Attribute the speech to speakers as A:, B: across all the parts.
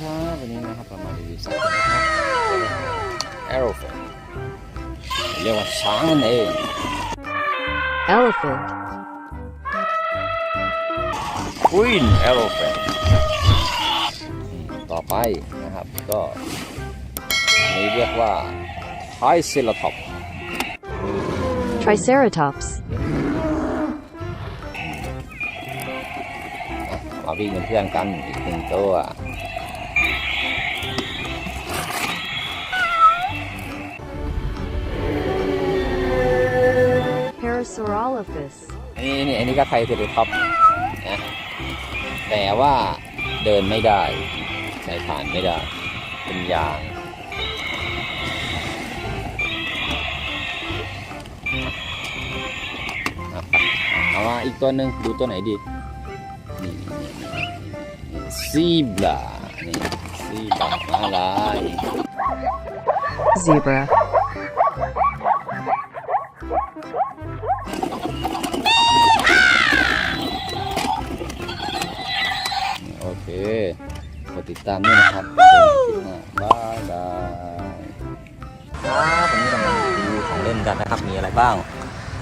A: ครับวันนี้นะครับเรามารีวิวสัตว์กันนะครับ Elephant เรียกว่าช้างนั่นเอง
B: elephant,
A: Queen Elephant อืมต่อไปนะครับก็อันนี้เรียกว่า Triceratops
B: triceratops,
A: อะมาวิ่งเป็นเพื่อนกันอีกหนึ่งตัว
B: parasaurolophus,
A: อันนี้นี่อันนี้ก็ไทรเซอร์ท็อปนะแต่ว่าเดินไม่ได้ใช้ผ่านไม่ได้ เป็นยางเอามาอีกตัวหนึ่งดูตัวไหนดี นี่ซีบลานี่ซีบลามาลาย
B: zebra,
A: ติดตามด้วยนะครับเป็นคลิปหน้าบายบายครับวันนี้เรามาดูของเล่นกันนะครับ มีอะไรบ้าง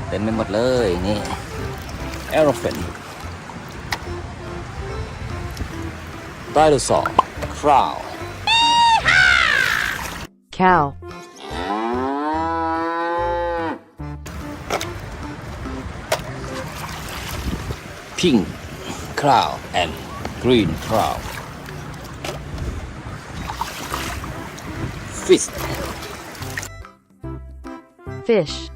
A: เต็มไปหมดเลยนี่ Elephant Dinosaur Crow
B: cow,
A: Pink Crow and Green Crow Fish
B: fish,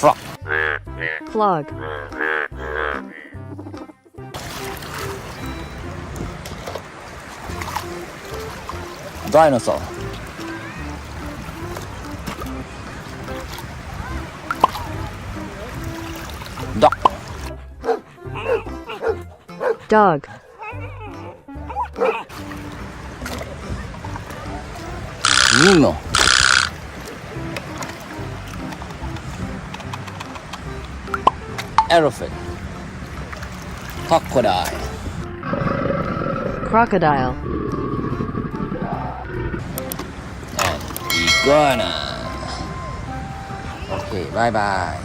A: Frog.
B: Flog,
A: Dinosaur. Dog
B: dog,
A: Nemo Elephant Crocodile
B: crocodile,
A: and Iguana โอเคบายบาย